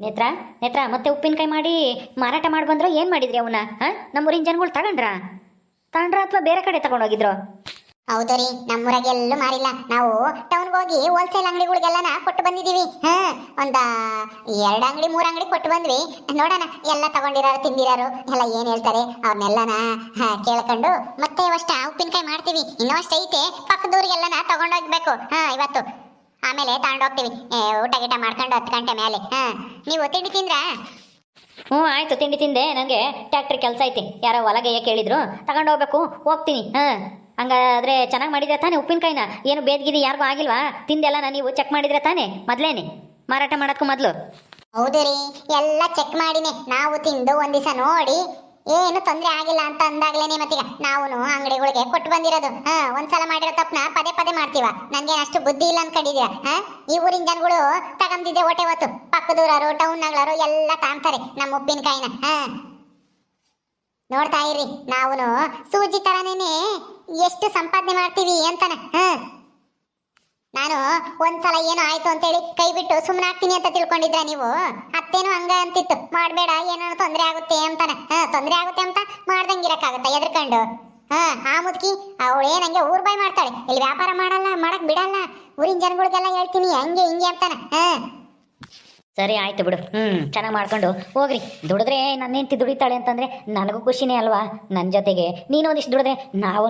ನೇತ್ರ ನೇತ್ರ, ಮತ್ತೆ ಉಪ್ಪಿನಕಾಯಿ ಮಾಡಿ ಮಾರಾಟ ಮಾಡಿ ಬಂದ್ರೆ ಏನು ಮಾಡಿದ್ರಿ ಅವನ್ನ ನಮ್ಮೂರಿನ ಜನಗಳು ತಗೊಂಡ್ರಾ? ತಗೊಂಡ್ರ ಅಥವಾ ಬೇರೆ ಕಡೆ ತಗೊಂಡೋಗಿದ್ರು ಹೌದು ರೀ, ನಮ್ಮೂರಾಗೆ ಎಲ್ಲೂ ಮಾರಿಲ್ಲ. ನಾವು ಟೌನ್ಗೆ ಹೋಗಿ ಹೋಲ್ಸೇಲ್ ಅಂಗಡಿಗಳಿಗೆಲ್ಲನ ಕೊಟ್ಟು ಬಂದಿದ್ದೀವಿ ಹಾಂ? ಒಂದು ಎರಡು ಅಂಗಡಿ, ಮೂರು ಅಂಗಡಿ ಕೊಟ್ಟು ಬಂದ್ವಿ. ನೋಡೋಣ, ಎಲ್ಲ ತಗೊಂಡಿರೋರು, ತಿಂದಿರೋರು, ಎಲ್ಲ ಏನು ಹೇಳ್ತಾರೆ ಅವ್ರನ್ನೆಲ್ಲನ ಕೇಳ್ಕೊಂಡು ಮತ್ತೆ ಅಷ್ಟ ಉಪ್ಪಿನಕಾಯಿ ಮಾಡ್ತೀವಿ. ಇನ್ನೂ ಅಷ್ಟೈತೆ ಪಕ್ಕದೂರಿಗೆಲ್ಲನ ತಗೊಂಡೋಗ್ಬೇಕು ಹಾಂ, ಇವತ್ತು. ಆಮೇಲೆ ತಗೊಂಡೋಗ್ತೀವಿ. ಹೋಗ್ತೀವಿ ಊಟ ಗೀಟ ಮಾಡ್ಕೊಂಡು ಹತ್ತು ಗಂಟೆ ಮೇಲೆ. ಹಾ ನೀವು ತಿಂಡಿ ತಿಂದ್ರಾ? ಹ್ಞೂ ಆಯ್ತು ತಿಂಡಿ ತಿಂದೆ. ನನಗೆ ಟ್ಯಾಕ್ಟ್ರಿ ಕೆಲಸ ಐತಿ. ಯಾರೋ ಹೊಲಗಯ್ಯ ಕೇಳಿದ್ರು. ತಗೊಂಡು ಹೋಗ್ಬೇಕು ಹೋಗ್ತೀನಿ. ಹಾಂ ಹಂಗಾದ್ರೆ ಚೆನ್ನಾಗಿ ಮಾಡಿದ್ರೆ ತಾನೇ ಉಪ್ಪಿನಕಾಯಿನ? ಏನು ಬೇದ್ಗಿದಿ ಯಾರಿಗೂ ಆಗಿಲ್ವಾ? ತಿಂದೆಲ್ಲ ನಾನು ನೀವು ಚೆಕ್ ಮಾಡಿದ್ರೆ ತಾನೇ? ಮೊದಲೇನೆ. ಮಾರಾಟ ಮಾಡೋಕ್ಕೂ ಮೊದಲು. ಹೌದು ರೀ ಎಲ್ಲ ಚೆಕ್ ಮಾಡಿನಿ. ನಾವು ತಿಂದು ಒಂದು ದಿವಸ ನೋಡಿ ಏನು ತೊಂದರೆ ಆಗಿಲ್ಲ ಅಂತ ಅಂದಾಗ್ಲೇನೆ ಮತ್ತೀಗ ನಾವು ಅಂಗಡಿಗಳಿಗೆ ಕೊಟ್ಟು ಬಂದಿರೋದು. ಹಾ, ಒಂದ್ಸಲ ಮಾಡಿರೋ ತಪ್ಪನ ಪದೇ ಪದೇ ಮಾಡ್ತೀವ. ನನಗೆ ಅಷ್ಟು ಬುದ್ಧಿ ಇಲ್ಲ ಅನ್ಕೊಂಡಿದ್ಯಾ ಹಾ? ಈ ಊರಿನ ಜನಗಳು ತಗೊಂಡಿದ್ದೆ ಹೊಟ್ಟೆ ಹೊತ್ತು. ಪಕ್ಕದೂರರು ಟೌನ್ ನಗಳರು ಎಲ್ಲ ತಾಂತಾರೆ ನಮ್ಮ ಉಪ್ಪಿನಕಾಯಿನ. ಹಾ? ನೋಡ್ತಾ ಇರಿ ನಾವು ಸೂಜಿ ತರನೇನೆ ಎಷ್ಟು ಸಂಪಾದನೆ ಮಾಡ್ತೀವಿ ಅಂತಾನ. ಹಾ? ನಾನು ಒಂದ್ಸಲ ಏನೋ ಆಯ್ತು ಅಂತ ಹೇಳಿ ಕೈ ಬಿಟ್ಟು ಸುಮ್ಮನೆ ಆಗ್ತೀನಿ ಅಂತ ತಿಳ್ಕೊಂಡಿದ್ರ ನೀವು? ಅತ್ತೇನು ಹಂಗ ಅಂತಿತ್ತು. ಮಾಡ್ಬೇಡ, ಏನೋ ತೊಂದರೆ ಆಗುತ್ತೆ ಅಂತಾನೆ. ಹಾ, ತೊಂದರೆ ಆಗುತ್ತೆ ಅಂತ ಮಾಡ್ದಂಗಿರಕ್ಕಾಗತ್ತ ಎದ್ರಕೊಂಡು? ಹಾ, ಆ ಮುದುಕಿ, ಅವಳು ಏನಂಗೆ ಊರ್ ಬಾಯ್ ಮಾಡ್ತಾಳೆ. ಇಲ್ಲಿ ವ್ಯಾಪಾರ ಮಾಡಲ್ಲ, ಮಾಡಕ್ ಬಿಡಲ್ಲ. ಊರಿನ ಜನಗಳಿಗೆಲ್ಲ ಹೇಳ್ತೀನಿ, ಹಂಗೆ ಹಿಂಗೆ ಅಂತಾನೆ. ಹಾ. ಸರಿ ಆಯ್ತು ಬಿಡು. ಹ್ಞೂ ಚೆನ್ನಾಗಿ ಮಾಡ್ಕೊಂಡು ಹೋಗ್ರಿ. ದುಡಿದ್ರೆ ನನ್ನ ಹೆಂಡತಿ ದುಡಿತಾಳೆ ಅಂತಂದರೆ ನನಗೂ ಖುಷಿನೇ ಅಲ್ವಾ? ನನ್ನ ಜೊತೆಗೆ ನೀನು ಒಂದಿಷ್ಟು ದುಡಿದ್ರೆ ನಾವು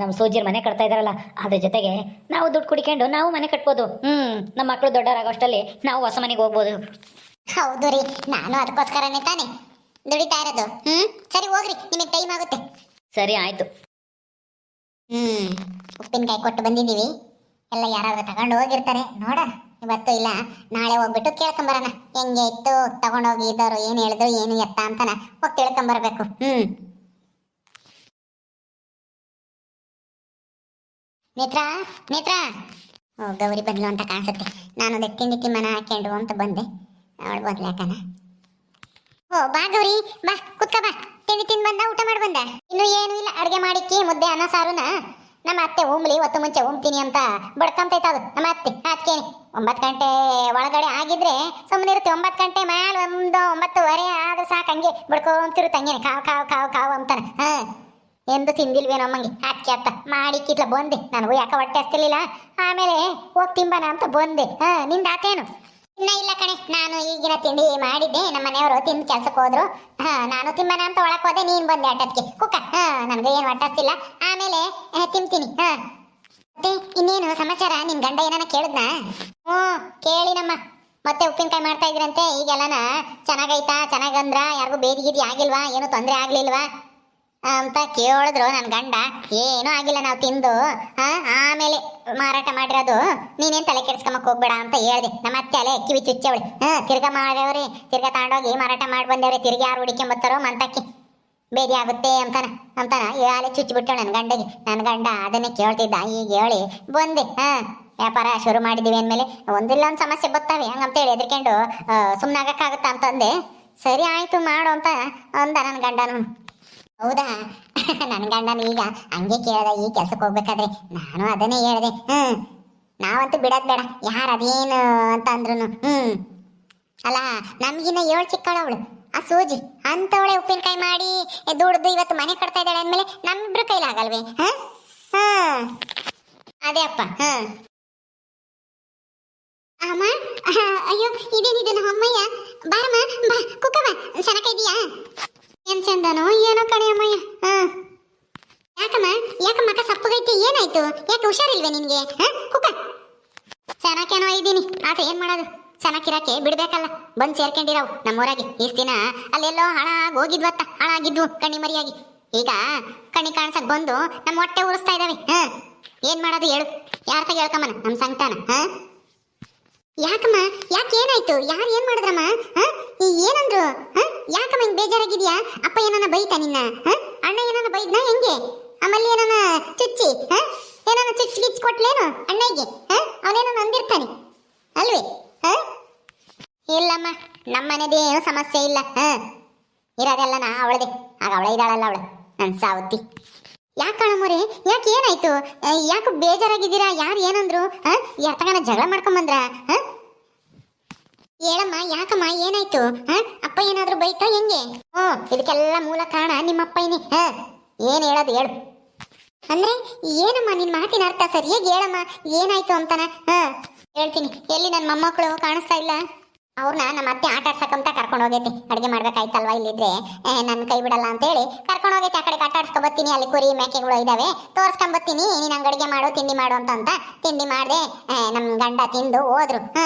ನಮ್ಮ ಸೋಜಿಯರ್ ಮನೆ ಕಟ್ತಾ ಇದ್ದಾರಲ್ಲ ಅದ್ರ ಜೊತೆಗೆ ನಾವು ದುಡ್ಡು ಕುಡಿಕೊಂಡು ನಾವು ಮನೆ ಕಟ್ಬೋದು. ಹ್ಞೂ ನಮ್ಮ ಮಕ್ಕಳು ದೊಡ್ಡವರಾಗೋಷ್ಟಲ್ಲಿ ನಾವು ಹೊಸ ಮನೆಗೆ ಹೋಗ್ಬೋದು. ಹೌದು ರೀ ನಾನು ಅದಕ್ಕೋಸ್ಕರನೇ ತಾನೆ ದುಡಿತಾ ಇರೋದು. ಹ್ಮ್ ಸರಿ ಹೋಗ್ರಿ ನಿಮಗೆ ಟೈಮ್ ಆಗುತ್ತೆ. ಸರಿ ಆಯಿತು. ಹ್ಮ್ ಉಪ್ಪಿನಕಾಯಿ ಕೊಟ್ಟು ಬಂದಿದ್ದೀವಿ. ಎಲ್ಲ ಯಾರಾದ್ರೂ ತಗೊಂಡು ಹೋಗಿರ್ತಾರೆ ನೋಡ ಇವತ್ತು ಇಲ್ಲ, ನಾಳೆ ಹೋಗ್ಬಿಟ್ಟು ಕೇಳ್ಕೊಂಬರೋಣ. ಹೆಂಗೆ ಇತ್ತು ತಗೊಂಡೋಗಿ ಇದ್ದವರು ಏನು ಹೇಳಿದ್ರು, ಏನು ಎತ್ತ ಅಂತಾನ ಹೋಗಿ ತಿಳ್ಕೊಂಬರ್ಬೇಕು. ಹ್ಮ್. ಮಿತ್ರ ಮಿತ್ರ. ಓ, ಗೌರಿ ಬಂದ್ಲು ಅಂತ ಕಾಣಿಸುತ್ತೆ. ನಾನು ಅದಕ್ಕೆ ತಿಂಡಿ ತಿಮ್ಮನ ಹಾಕೊಂಡು ಅಂತ ಬಂದೆ. ಅವಳು ಬಂದ್ಲೆ ಯಾಕನ? ಓ, ಬಾ ಗೌರಿ, ಬಾ, ಕುತ್ಕ ಬಾ. ತಿಂಡಿ ತಿಂದು ಬಂದ, ಊಟ ಮಾಡಿ ಬಂದ. ಇನ್ನು ಏನು ಇಲ್ಲ, ಅಡುಗೆ ಮಾಡಿಕ್ಕಿ ಮುದ್ದೆ, ಅನ್ನ, ಸಾರುನ? ನಮ್ಮ ಅತ್ತೆ ಉಮ್ಲಿ ಹೊತ್ತು ಮುಂಚೆ ಅಂತ ಬಡ್ಕೊಂತೈತ ಅದು. ನಮ್ಮ ಅತ್ತೆ ಅದಕ್ಕೇನೆ ಒಂಬತ್ತು ಗಂಟೆ ಒಳಗಡೆ ಆಗಿದ್ರೆ ಸುಮ್ಮನೆ ಇರುತ್ತೆ ಒಂಬತ್ತು ಗಂಟೆ ಮೇಲೆ ಒಂದು ಒಂಬತ್ತುವರೆ ಆದ್ರೆ ಸಾಕು ಹಂಗೆ ಬಡ್ಕೊಂತಿರುತ್ತೆ ಹಂಗೇನೆ ಕಾವು ಕಾವು ಕಾವು ಕಾವು ಅಂತಾನೆ. ಹಾಂ. ಎಂದು ತಿಂದಿಲ್ವೇ ನಮ್ಮಂಗೆ ಅದಕ್ಕೆ ಅತ್ತ. ಮಾಡಿ ಕಿತ್ಲ ಬಂದೆ. ನನಗೂ ಯಾಕೆ ಹೊಟ್ಟೆ ಆಮೇಲೆ ಹೋಗಿ ತಿಂಬನ ಅಂತ ಬಂದೆ. ಹಾಂ, ನಿಂದ ಆತೇನು ಇನ್ನ ಇಲ್ಲ ಕಣೆ. ನಾನು ಈಗಿನ ತಿಂಡಿ ಮಾಡಿದ್ದೆ. ನಮ್ಮ ಮನೆಯವರು ತಿಂದು ಕೆಲ್ಸಕ್ಕೆ ಹೋದ್ರು. ಹಾ, ನಾನು ತಿಂಬನ ಅಂತ ಒಳಕ್ ಹೋದೆ. ನೀನ್ ಬಂದೆ ಆಟಕ್ಕೆ. ಕುಕ್ಕ. ಹಾ, ನನ್ಗೆ ಏನು ಹೊಟ್ಟಸ್ತಿಲ್ಲ ಆಮೇಲೆ ತಿಂತೀನಿ ಮತ್ತೆ ಇನ್ನೇನು ಸಮಾಚಾರ? ನಿನ್ ಗಂಡ ಏನಾನ ಕೇಳಿದ್ನಾ? ಹ್ಞೂ, ಕೇಳಿನಮ್ಮ. ಮತ್ತೆ ಉಪ್ಪಿನಕಾಯಿ ಮಾಡ್ತಾ ಇದ್ರಂತೆ, ಈಗೆಲ್ಲನ ಚೆನ್ನಾಗೈತಾ, ಚೆನ್ನಾಗಂದ್ರ? ಯಾರಿಗೂ ಬೇದಿಗಿದಿ ಆಗಿಲ್ವಾ? ಏನು ತೊಂದರೆ ಆಗ್ಲಿಲ್ವಾ? ಅಂತ ಕೇಳಿದ್ರು ನನ್ನ ಗಂಡ. ಏನೂ ಆಗಿಲ್ಲ ನಾವು ತಿಂದು ಆಮೇಲೆ ಮಾರಾಟ ಮಾಡಿರೋದು, ನೀನೇನ್ ತಲೆ ಕೆಡ್ಸ್ಕೊಂಬಕ್ ಹೋಗ್ಬೇಡ ಅಂತ ಹೇಳ್ದೆ. ನಮ್ಮ ಅತ್ತೆ ಅಲೆ ಕಿವಿ ಚುಚ್ಚವಳಿ. ಹಾ, ತಿರ್ಗಾ ಮಾಡ್ಯವ್ರಿ ತಿರ್ಗಾ ತಗೊಂಡೋಗಿ ಮಾರಾಟ ಮಾಡಿ ಬಂದೇವ್ರಿ. ತಿರ್ಗಿ ಯಾರು ಹುಡಿಕೊಂಬತ್ತಾರೋ ಮಂತಕ್ಕಿ. ಬೇದಿ ಆಗುತ್ತೆ ಅಂತಾನ ಅಂತಾನ. ಯಾಲೆ ಚುಚ್ಚಿಬಿಟ್ಟು ನನ್ನ ಗಂಡಗೆ. ನನ್ನ ಗಂಡ ಅದನ್ನೇ ಕೇಳ್ತಿದ್ದ. ಈಗ ಹೇಳಿ, ಬಂದೆ. ಹಾ, ವ್ಯಾಪಾರ ಶುರು ಮಾಡಿದ್ದೀವಿ ಅಂದಮೇಲೆ ಒಂದಿಲ್ಲ ಒಂದು ಸಮಸ್ಯೆ ಬರ್ತಾವೆ. ಹಂಗಂತೇಳಿ ಎದ್ರಿಕೊಂಡು ಸುಮ್ಮನೆ ಆಗೋಕ್ಕಾಗುತ್ತಾ ಅಂತಂದೆ ಸರಿ ಆಯ್ತು ಮಾಡು ಅಂತ ಅಂದ ನನ್ನ ಗಂಡನು. ಹೌದಾ? ನನ್ನ ಗಂಡನು ಈಗ ಹಂಗೆ ಕೇಳ್ದ, ಈ ಕೆಲಸಕ್ಕೆ ಹೋಗ್ಬೇಕಾದ್ರೆ ನಾನು ಅದನ್ನೇ ಹೇಳಿದೆ. ಹ್ಞೂ ನಾವಂತೂ ಬಿಡೋದು ಬೇಡ. ಯಾರು ಅದೇನು ಅಂತ ಅಂದ್ರು ಹ್ಞೂ ಅಲ್ಲ, ನಮಗಿನ್ನ ಏಳು ಚಿಕ್ಕವಳು ಆ ಸೂಜಿ ಅಂತವಳೆ ಉಪ್ಪಿನಕಾಯಿ ಮಾಡಿ ದುಡ್ದು ಇವತ್ತು ಮನೆ ಕಟ್ತಾ ಇದ್ದಾಳೆ ಅಂದ್ಮೇಲೆ ನಮ್ಮಿಬ್ರು ಕೈಲಾಗಲ್ವೇ ಹ? ಹ. ಅದೇ ಅಪ್ಪ. ಹ. ಅಮ್ಮ ಅಯ್ಯೋ ಇದೇನಿದು ನಮ್ಮ ಅಮ್ಮಯ್ಯ? ಬಾರಮ್ಮ ಬಾ ಕುಕ್ಕವ ಸನಕ ಇದೆಯಾ? ಏನ್ ಚಂದನೋ ಏನೋ ಕಣೆ ಅಮ್ಮಯ್ಯ ಹ. ಯಾಕಮ್ಮ ಯಾಕ ಮಕ ಸಪ್ಪಗೈತಿ ಏನಾಯ್ತು? ಯಾಕೆ ಹುಷಾರಿಲ್ವೇ ನಿನ್ಗೆ ಹ? ಕುಕ್ಕ. ಚೆನ್ನಾಕೇನೋ ಇದ್ದೀನಿ ಆತ ಏನ್ ಮಾಡೋದು? ಚೆನ್ನಾಗಿರಕ್ಕೆ ಬಿಡ್ಬೇಕಲ್ಲ. ಬಂದ್ ಸೇರ್ಕೊಂಡಿರವ್ ನಮ್ಮೂರಾಗೆ. ಇಷ್ಟ ದಿನ ಅಲ್ಲೆಲ್ಲೋ ಹಾಳಾಗಿ ಹೋಗಿದ್ವತ್ತ. ಹಾಳಾಗಿದ್ವು ಕಣ್ಣಿ ಮರಿಯಾಗಿ. ಈಗ ಕಣ್ಣಿ ಕಾಣ್ಸಕ್ ಬಂದು ನಮ್ಮ ಹೊಟ್ಟೆ ಉರಿಸ್ತಾ ಇದಾವೆ. ಹ. ಏನ್ ಮಾಡೋದು ಹೇಳು. ಯಾರ ತಗ ಹೇಳ್ಕಮ್ಮನ? ನಮ್ ಸಂಕಟನ. ಹ? ಯಾಕಮ್ಮ? ಯಾಕೆ ಏನಾಯ್ತು? ಯಾರು ಏನ್ ಮಾಡಿದ್ರಮ್ಮ? ಈ ಏನಂದ್ರು? ಯಾಕಮ್ಮ ಹಿಂಗ್ ಬೇಜಾರಾಗಿದ್ಯಾ? ಅಪ್ಪ ಏನನ್ನ ಬೈತಾ ನಿನ್ನ? ಅಣ್ಣ ಏನನ್ನ ಬೈದ್ನಾ ಹೆಂಗೆ? ಆಮೇಲೆ ಏನನ್ನ ಚುಚ್ಚಿ? ಹ? ಏನನ್ನ ಚುಚ್ಚಿ ಗಿಚ್ಚಿ ಕೊಟ್ಲೇನು ಅಣ್ಣಗೆ? ಅವನೇನೋ ನಂದಿರ್ತಾನೆ ಅಲ್ವೇ? ಹ? ಇಲ್ಲಮ್ಮ ನಮ್ಮನೆದೇ ಏನು ಸಮಸ್ಯೆ ಇಲ್ಲ. ಹಾ, ಇರೋದೆಲ್ಲ ನಾ ಅವಳದೆ. ಆಗ ಅವಳ ಇದ್ದಾಳಲ್ಲ ಅವಳು, ನನ್ ಸಾವತ್ತಿ ಯಾಕಣ ಮೊರೆ, ಯಾಕೆ ಏನಾಯ್ತು? ಯಾಕ ಬೇಜಾರಾಗಿದ್ದೀರಾ? ಯಾರು ಏನಂದ್ರು? ಯಾತಗನ ಜಗಳ ಮಾಡ್ಕೊಂಡ್ ಬಂದ್ರ? ಹ? ಹೇಳಮ್ಮ, ಯಾಕಮ್ಮ ಏನಾಯ್ತು? ಹಾ, ಅಪ್ಪ ಏನಾದ್ರೂ ಬೈತಾ ಹೆಂಗೆ? ಹ್ಮ್ ಇದಕ್ಕೆಲ್ಲ ಮೂಲ ಕಾರಣ ನಿಮ್ಮ ಅಪ್ಪನೇ. ಹಾ, ಏನ್ ಹೇಳೋದು ಹೇಳು. ಅಂದ್ರೆ, ಏನಮ್ಮ ನಿನ್ ಮಾತಿನ ಅರ್ಥ ಸರಿಯಾಗಿ ಹೇಳಮ್ಮ? ಏನಾಯ್ತು ಅಂತಾನ? ಹಾ, ಹೇಳ್ತೀನಿ. ಎಲ್ಲಿ ನನ್ನ ಮೊಮ್ಮಕ್ಕಳು ಕಾಣಿಸ್ತಾ ಇಲ್ಲ? ಅವ್ರನ್ನ ನಮ್ಮ ಅತ್ತೆ ಆಟ ಆಡ್ಸಕ್ಕಂತ ಕರ್ಕೊಂಡು ಹೋಗೈತಿ. ಅಡುಗೆ ಮಾಡ್ಬೇಕಾಯ್ತಲ್ವಾ ಇಲ್ಲಿದ್ರೆ? ನನ್ನ ಕೈ ಬಿಡಲ್ಲ ಅಂತ ಹೇಳಿ ಕರ್ಕೊಂಡು ಹೋಗೈತಿ. ಆ ಕಡೆ ಆಟ ಬರ್ತೀನಿ ಅಲ್ಲಿ ಕುರಿ ಮೇಕೆಗಳು ಇದಾವೆ. ತೋರ್ಸ್ಕೊಂಡ್ ಬರ್ತೀನಿ ನೀನ್ ಹಂಗ್ ಅಡುಗೆ ಮಾಡು, ತಿಂಡಿ ಮಾಡು ಅಂತ ತಿಂಡಿ ಮಾಡಿದೆ. ನಮ್ಮ ನಮ್ ಗಂಡ ತಿಂದು ಹೋದ್ರು. ಹ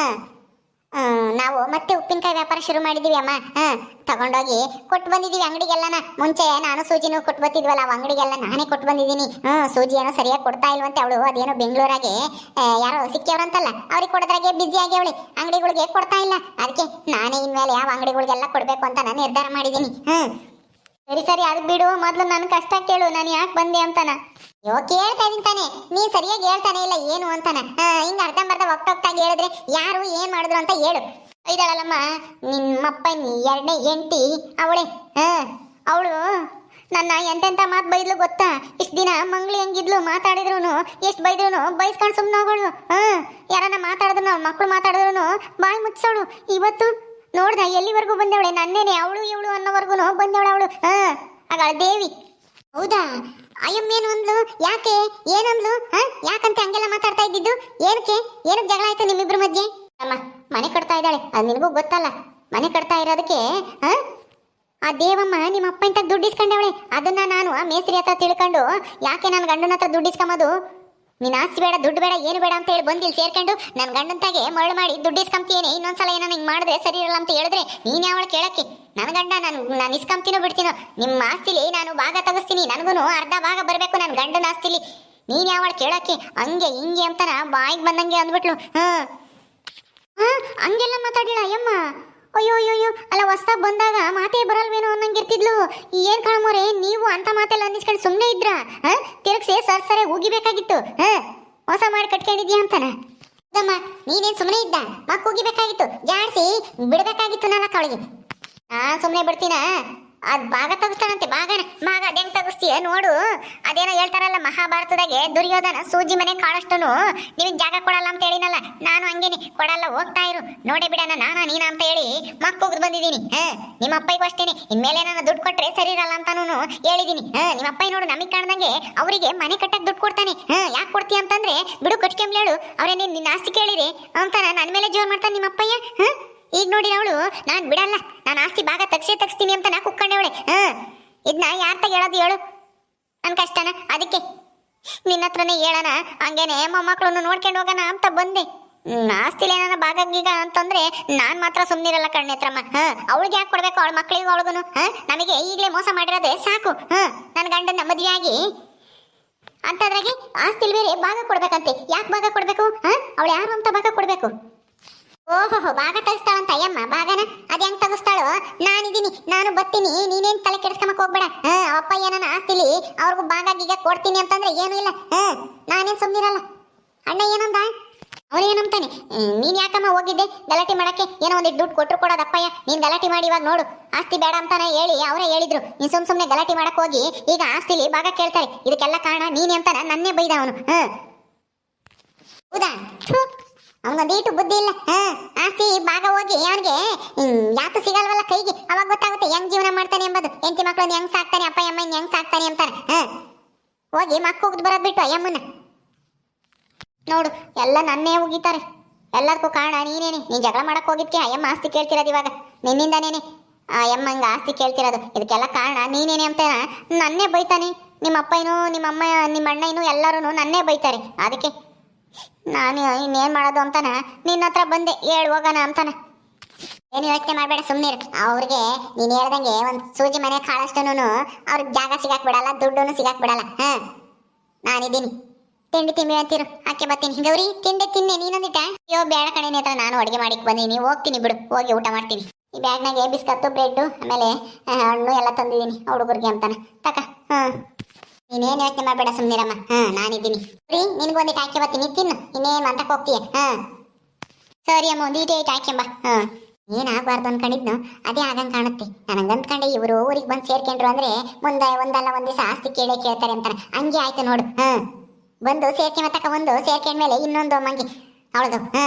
ನಾವು ಮತ್ತೆ ಉಪ್ಪಿನಕಾಯಿ ವ್ಯಾಪಾರ ಶುರು ಮಾಡಿದೀವಿ ಅಮ್ಮ. ಹ ತಗೊಂಡೋಗಿ ಕೊಟ್ಟು ಬಂದಿದೀವಿ ಅಂಗಡಿಗೆಲ್ಲನ. ಮುಂಚೆ ನಾನು ಸೂಜಿನೂ ಕೊಟ್ಟು ಬರ್ತಿದ್ವಲ್ಲ, ಅವ್ ಅಂಗಡಿಗೆಲ್ಲ ನಾನೇ ಕೊಟ್ಟು ಬಂದಿದ್ದೀನಿ. ಹ್ಮ್, ಸೂಜಿ ಏನೋ ಸರಿಯಾಗಿ ಕೊಡ್ತಾ ಇಲ್ವಂತೆ ಅವಳು, ಅದೇನೋ ಬೆಂಗಳೂರಾಗೆ. ಯಾರೋ ಸಿಕ್ಕ್ಯವ್ರಂತಲ್ಲ, ಅವ್ರಿಗೆ ಕೊಡೋದ್ರಾಗೆ ಆಗಿ ಅವಳಿ ಅಂಗಡಿಗಳಿಗೆ ಕೊಡ್ತಾ ಇಲ್ಲ. ಅದಕ್ಕೆ ನಾನೇ ಇನ್ಮೇಲೆ ಯಾವ ಅಂಗಡಿಗಳಿಗೆಲ್ಲ ಕೊಡ್ಬೇಕು ಅಂತ ನಾನು ನಿರ್ಧಾರ ಮಾಡಿದ್ದೀನಿ. ಹ್ಮ್. ಸರಿ ಸರಿ, ಅದು ಬಿಡು. ಮೊದ್ಲು ನನ್ನ ಕಷ್ಟ ಕೇಳು, ನಾನು ಯಾಕೆ ಬಂದೆ ಅಂತಾನ? ಅಯ್ಯೋ, ಕೇಳ್ತಾ ಇದೀನಿ ತಾನೆ. ನೀನ್ ಸರಿಯಾಗಿ ಹೇಳ್ತಾನೆ ಇಲ್ಲ ಏನು ಅಂತಾನ? ಹಿಂಗ ಅರ್ಧ ಅರ್ಧಂಬರ್ಧ ಒಕ್ಕೊಕ್ಕಾಗಿ ಹೇಳಿದ್ರೆ ಯಾರು ಏನ್ ಮಾಡಿದ್ರು ಅಂತ ಹೇಳು. ಇದಾಳಲ್ಲಮ್ಮ, ನಿಮ್ಮಪ್ಪ ಎರಡನೇ ಹೆಂಡತಿ, ಅವಳೆ. ಹ, ಅವಳು ನನ್ನ ಎಂತೆಂತ ಮಾತು ಬೈದ್ಲು ಗೊತ್ತಾ? ಇಷ್ಟು ದಿನ ಮಂಗ್ಳಿ ಹೆಂಗಿದ್ಲು ಮಾತಾಡಿದ್ರು ಎಷ್ಟು ಬೈದ್ರು ಬೈಸ್ಕೊಂಡು ಸುಮ್ಮನೆ ಹೋಗೋಳು. ಹ್ಮ್ ಯಾರನ್ನ ಮಾತಾಡಿದ್ರು ಮಕ್ಕಳು ಮಾತಾಡಿದ್ರು ಬಾಯಿ ಮುಚ್ಚೋಳು ಇವತ್ತು ನೋಡ್ದ, ಎಲ್ಲಿವರೆಗೂ ಬಂದವಳೆ? ನನ್ನೇನೆ, ಅವಳು ಇವಳು ಅನ್ನೋವರೆಗೂ ಬಂದವಳು ಅವಳು. ಹ ದೇವಿ. ಹೌದಾ? ಅಯ್ಯಮ್ಮೇನು ಅಂದ್ಲು? ಯಾಕೆ? ಏನಂದ್ಲು? ಹ? ಯಾಕಂತ ಹಂಗೆಲ್ಲ ಮಾತಾಡ್ತಾ ಇದ್ದಿದ್ದು? ಏನಕ್ಕೆ? ಏನಕ್ಕೆ ಜಗಳ ಆಯ್ತು ನಿಮ್ಮಿಬ್ರ ಮಧ್ಯೆ? ಅಮ್ಮ ಮನೆ ಕಟ್ತಾ ಇದ್ದಾಳೆ. ಅದು ನಿನಗೂ ಗೊತ್ತಲ್ಲ. ಮನೆ ಕಟ್ತಾ ಇರೋದಕ್ಕೆ, ಹಾ? ಆ ದೇವಮ್ಮ ನಿಮ್ಮ ಅಪ್ಪ ಇಂತ ದುಡ್ಡು ಇಸ್ಕೊಂಡವಳೆ. ಅದನ್ನ ನಾನು ಆ ಮೇಸ್ತ್ರಿ ಹತ್ರ ತಿಳ್ಕೊಂಡು, ಯಾಕೆ ನನ್ನ ಗಂಡನ ಹತ್ರ ದುಡ್ಡು ಇಸ್ಕೊಂಬೋದು? ನೀನ್ ಆಸ್ತಿ ಬೇಡ, ದುಡ್ಡು ಬೇಡ, ಏನು ಬೇಡ ಅಂತ ಹೇಳಿ ಬಂದಿಲ್ಲಿ ಸೇರ್ಕೊಂಡು ನನ್ನ ಗಂಡಂತಾಗೆ ಮರಳು ಮಾಡಿ, ದುಡ್ಡು ಇಸ್ಕೊಂತೀನಿ ಇನ್ನೊಂದ್ಸಲ ಏನೋ ನಿಂಗೆ ಮಾಡಿದ್ರೆ ಸರಿ ಇರಲ್ಲ ಅಂತ ಹೇಳಿದ್ರೆ ನೀನ್ ಯಾವಳ ಕೇಳಕ್ಕೆ? ನನ್ನ ಗಂಡ, ನಾನು ನಾನು ಇಸ್ಕೊಂತೀನೋ ಬಿಡ್ತೀನೋ ನಿಮ್ಮ ಆಸ್ತಿಲಿ ನಾನು ಭಾಗ ತಗಸ್ತೀನಿ. ನನಗೂ ಅರ್ಧ ಭಾಗ ಬರಬೇಕು ನನ್ನ ಗಂಡನ ಆಸ್ತಿಲಿ. ನೀನ್ ಯಾವಳ ಕೇಳಕ್ಕೆ? ಹಂಗೆ, ಹಿಂಗೆ ಅಂತಾನ ಬಾಯಿಗೆ ಬಂದಂಗೆ ಅಂದ್ಬಿಟ್ಲು. ಹಾ. ಹಾ, ಹಂಗೆಲ್ಲ ಮಾತಾಡಿಲ್ಲ ಅಯ್ಯಮ್ಮ. ಅಯ್ಯೋ ಅಯ್ಯೋ ಅಯ್ಯೋ. ಅಲ್ಲ, ಹೊಸ್ದಾಗ ಬಂದಾಗ ಮಾತೇ ಬರಲ್ವೇನೋ ಅನ್ನಂಗಿರ್ತಿದ್ಲು ಏನ್ ಕಣಮೋರೆ ನೀವು ಅಂತ ಮಾತೆಲ್ಲ ಅನ್ನಿಸ್ಕೊಂಡು ಸುಮ್ಮನೆ ಇದ್ರ? ತಿರುಗ್ಸಿ ಸರ್ ಸರಿ ಉಗಿಬೇಕಾಗಿತ್ತು ಹಾ? ಮೋಸ ಮಾಡಿ ಕಟ್ಕೊಂಡಿದ್ಯಾ ಅಂತಾನ. ನೀನೇನ್ ಸುಮ್ಮನೆ ಇದ್ದ? ಮಕ್ಕ ಉಗಿಬೇಕಾಗಿತ್ತು ಜಾಡ್ಸಿ, ಬಿಡಬೇಕಾಗಿತ್ತು ನಾಲ್ಕು ಅವಳಿಗೆ ಆ ಸುಮ್ಮನೆ ಬಿಡ್ತೀನ? ಅದ್ ಭಾಗ ತಗಸ್ತಾನಂತೆ, ಭಾಗನ. ಭಾಗ ಅದೆಂಗ್ ತಗಸ್ತೀಯ? ನೋಡು. ಅದೇನೋ ಹೇಳ್ತಾರಲ್ಲ ಮಹಾಭಾರತದಾಗೆ ದುರ್ಯೋಧನ ಸೂಜಿ ಮನೆ ಕಾಳಷ್ಟನು. ನಿಮಗೆ ಜಾಗ ಕೊಡಲ್ಲ ಅಂತ ಹೇಳಿನಲ್ಲ, ನಾನು ಹಂಗೇನಿ. ಕೊಡಲ್ಲ, ಹೋಗ್ತಾ ಇರು. ನೋಡೇ ಬಿಡಣ ನಾನ ನೀನ ಅಂತ ಹೇಳಿ ಮಕ್ಕಳು ಬಂದಿದ್ದೀನಿ. ಹ ನಿಮ್ಮ ಅಪ್ಪಯ್ಗೂ ಅಷ್ಟೇನೆ. ಇನ್ಮೇಲೆ ನಾನು ದುಡ್ಡು ಕೊಟ್ರೆ ಸರಿ ಇರಲ್ಲ ಅಂತಾನು ಹೇಳಿದೀನಿ. ಹ ನಿಮ್ಮ ಅಪ್ಪ ನೋಡು, ನಮಗೆ ಕಾಣ್ದಂಗೆ ಅವರಿಗೆ ಮನೆ ಕಟ್ಟಕ್ ದುಡ್ಡು ಕೊಡ್ತಾನೆ. ಹ, ಯಾಕೆ ಕೊಡ್ತೀಯ ಅಂತಂದ್ರೆ, ಬಿಡು ಕಟ್ಕೊಂಬ್ಲೇಳು ಅವ್ರೇ ನಿನ್ನ ಆಸ್ತಿ ಕೇಳಿರಿ ನಾನು ನನ್ನ ಮೇಲೆ ಜೋರ್ ಮಾಡ್ತಾನೆ ನಿಮ್ಮ ಅಪ್ಪಯ್ಯ ಹ? ಈಗ ನೋಡಿ ಅವಳು, ನಾನು ಬಿಡಲ್ಲ. ನಾನು ಆಸ್ತಿ ಭಾಗ ತಗ್ಸೇ ತಗ್ಸ್ತೀನಿ ಅಂತ ನಾ ಕುಕ್ಕಂಡವಳೆ ಹಾ. ಇದನ್ನ ಯಾರ ತಗ ಹೇಳೋದು ಹೇಳು. ನನ್ನ ಕಷ್ಟನ? ಅದಕ್ಕೆ. ನಿನ್ನ ಹತ್ರನೇ ಹೇಳೋಣ. ಹಂಗೇನೆ ಮೊಮ್ಮಕ್ಕಳನ್ನು ನೋಡ್ಕೊಂಡು ಹೋಗೋಣ ಅಂತ ಬಂದೆ. ಆಸ್ತಿಲಿ ಏನಾನ ಭಾಗ ಗೀಗ ಅಂತಂದ್ರೆ ನಾನ್ ಮಾತ್ರ ಸುಮ್ನಿರಲ್ಲ ಕಣ್ಣೆತ್ರಮ್ಮ ಹ. ಅವಳಿಗೆ ಯಾಕೆ ಕೊಡ್ಬೇಕು ಅವಳ ಮಕ್ಕಳಿಗೂ ಅವಳಿಗೂ ಹ? ನಮಗೆ ಈಗಲೇ ಮೋಸ ಮಾಡಿರೋದೇ ಸಾಕು. ಹ. ನನ್ನ ಗಂಡನ ಮದುವೆಯಾಗಿ. ಅಂತದ್ರಾಗೆ ಆಸ್ತಿಲ್ ಬೇರೆ ಭಾಗ ಕೊಡ್ಬೇಕಂತೆ. ಯಾಕೆ ಭಾಗ ಕೊಡ್ಬೇಕು? ಹಾ? ಅವಳು ಯಾರು ಅಂತ ಭಾಗ ಕೊಡ್ಬೇಕು? ಓಹೋ ಭಾಗ ತೆಗಿಸ್ತಾಳಂತ ಅಯ್ಯಮ್ಮ, ಭಾಗನ? ಅದ್ ಹೆಂಗ್ ತೆಗಿಸ್ತಾಳೋ? ನಾನಿದ್ದೀನಿ ನಾನು ಬರ್ತೀನಿ, ನೀನೇನ್ ತಲೆ ಕೆಡಿಸ್ಕೊಂಬಕ್ ಹೋಗ್ಬೇಡ. ಹಾ, ಅಪ್ಪ ಏನನ ಆಸ್ತಿಲಿ, ಅವ್ರಿಗೂ ಭಾಗ ಗೀಗ ಕೊಡ್ತೀನಿ ಅಂತಂದ್ರೆ ಏನೂ ಇಲ್ಲ. ಹ, ನಾನೇನ್ ಸುಮ್ಮನಿರಲ್ಲ ಅಣ್ಣ ಏನಂದ? ಅವನೇನಂತಾನೆ ನೀನ್ ಯಾಕಮ್ಮ ಹೋಗಿದ್ದೆ? ಗಲಾಟೆ ಮಾಡಕ್ಕೆ ಏನೋ ಒಂದಿಟ್ಟು ದುಡ್ಡು ಕೊಟ್ರು ಕೊಡೋದಪ್ಪಯ್ಯ ನೀನ್ ಗಲಾಟೆ ಮಾಡಿ ಇವಾಗ ನೋಡು. ಆಸ್ತಿ ಬೇಡ ಅಂತಾನೆ ಹೇಳಿ, ಅವರೇ ಹೇಳಿದ್ರು. ನೀನ್ ಸುಮ್ ಸುಮ್ನೆ ಗಲಾಟೆ ಮಾಡಕ್ ಹೋಗಿ, ಈಗ ಆಸ್ತಿಲಿ ಭಾಗ ಕೇಳ್ತಾರೆ. ಇದಕ್ಕೆಲ್ಲ ಕಾರಣ ನೀನೇ ಅಂತಾನ ನನ್ನೇ ಬೈದ ಅವನು. ಹ. ಹೌದಾ? ಅವನೊಂದೀಟು ಬುದ್ಧಿ ಇಲ್ಲ. ಆಸ್ತಿ ಭಾಗ ಹೋಗಿ ಅವನಿಗೆ ಯಾತು ಸಿಗಲ್ವಲ್ಲ ಕೈಗೆ. ಅವಾಗ ಗೊತ್ತಾಗುತ್ತೆ ಹೆಂಗ್ ಜೀವನ ಮಾಡ್ತಾನೆ ಎಂಬುದು. ಹೆಂಡತಿ ಮಕ್ಕಳನ್ನ ಹೆಂಗ್ ಸಾಕ್ತಾನೆ, ಅಪ್ಪ, ಅಮ್ಮ ಹೆಂಗ್ ಸಾಕ್ತಾನೆ ಅಂತಾರೆ ಹೋಗಿ ಮಕ್ಕ ಹೋಗ್ದು ಬರೋದ್ ಬಿಟ್ಟು ಅಯ್ಯಮ್ಮನ ನೋಡು, ಎಲ್ಲ ನನ್ನೇ ಹೋಗಿತಾರೆ ಎಲ್ಲದಕ್ಕೂ ಕಾರಣ ನೀನೇನೆ. ನೀನ್ ಜಗಳ ಮಾಡಕ್ ಹೋಗಿದ್ಕೆ ಅಯ್ಯಮ್ಮ ಆಸ್ತಿ ಕೇಳ್ತಿರೋದು ಇವಾಗ. ನಿನ್ನಿಂದಾನೇನೆ. ಆ ಅಮ್ಮಂಗ ಆಸ್ತಿ ಕೇಳ್ತಿರೋದು. ಇದಕ್ಕೆಲ್ಲ ಕಾರಣ ನೀನೇನೆ ಅಂತ ನನ್ನೇ ಬೈತಾನೆ. ನಿಮ್ಮ ಅಪ್ಪನೂ ನಿಮ್ಮ ಅಮ್ಮ ನಿಮ್ಮ ಅಣ್ಣ ಏನು ಎಲ್ಲರೂ ನನ್ನೇ ಬೈತಾರೆ. ಅದಕ್ಕೆ ನಾನು ಇನ್ನೇನ್ ಮಾಡೋದು ಅಂತಾನ? ನಿನ್ನ ಹತ್ರ ಬಂದೆ ಹೇಳಿ ಹೋಗೋಣ ಅಂತಾನ. ಏನು ಯೋಚನೆ ಮಾಡಬೇಡ ಸುಮ್ಮನೆ ಅವ್ರಿಗೆ ನೀನ್ ಹೇಳ್ದಂಗೆ ಒಂದ್ ಸೂಜಿ ಮನೆ ಕಾಳಷ್ಟನು ಅವ್ರಿಗೆ ಜಾಗ ಸಿಗಾಕ್ ಬಿಡಲ್ಲ ದುಡ್ಡು ಸಿಗಾಕ್ ಬಿಡಲ್ಲ, ಹ? ನಾನಿದ್ದೀನಿ. ತಿಂಡಿ ತಿಂಡಿ ಅಂತೀರು. ಹಾಕಿ ಬರ್ತೀನಿ. ಗೌರಿ, ತಿಂಡಿ ತಿನ್ನೆ, ನೀನೊಂದಿಟ? ಅಯ್ಯೋ, ಬೇಡ ಕಣೆ ಹತ್ರ ನಾನು ಅಡುಗೆ ಮಾಡಿಕ್ ಬಂದೀನಿ. ಹೋಗ್ತೀನಿ ಬಿಡು. ಹೋಗಿ ಊಟ ಮಾಡ್ತೀನಿ. ಈ ಬ್ಯಾಗ್ನಾಗೆ ಬಿಸ್ಕತ್ತು ಬ್ರೆಡ್ ಆಮೇಲೆ ಹಣ್ಣು ಎಲ್ಲ ತಂದಿದ್ದೀನಿ. ಹುಡುಗರಿಗೆ ಅಂತಾನೆ. ತಕ ಹ್ಮ್ ನೀನೇನ್ ಯೋಚನೆ ಮಾಡಬೇಡ ಸುಮ್ಮನಿರಮ್ಮ ಹಾ, ನಾನಿದ್ದೀನಿ. ಸರಿ ನಿನ್ಗೊಂದಿಟ್ಟು ಹಾಕಿ ಬರ್ತೀನಿ ತಿನ್ನು. ಇನ್ನೇನ್ ಅಂತ ಹೋಗ್ತೀಯ? ಹಾ. ಸರಿ ಅಮ್ಮ, ಒಂದು ಈಟೆ ಈಟೆ ಹಾಕ್ಯಂಬ. ಹಾ. ಏನಾಗಬಾರ್ದು ಅನ್ಕೊಂಡಿದ್ನು, ಅದೇ ಆಗಂಗ್ ಕಾಣುತ್ತೆ. ನನಗೆ ಅಂದ್ಕೊಂಡೆ ಇವರು ಊರಿಗೆ ಬಂದು ಸೇರ್ಕೊಂಡ್ರು ಅಂದ್ರೆ ಮುಂದೆ ಒಂದಲ್ಲ ಒಂದ್ ದಿವಸ ಆಸ್ತಿ ಕೇಳೇ ಕೇಳ್ತಾರೆ ಅಂತಾನೆ. ಹಂಗೆ ಆಯ್ತು ನೋಡು. ಹಾ. ಬಂದು ಸೇರ್ಕೆ ತಕ ಒಂದು ಸೇರ್ಕೊಂಡ್ಮೇಲೆ ಇನ್ನೊಂದು ಮಂಗಿ. ಅವಳದು. ಹಾ.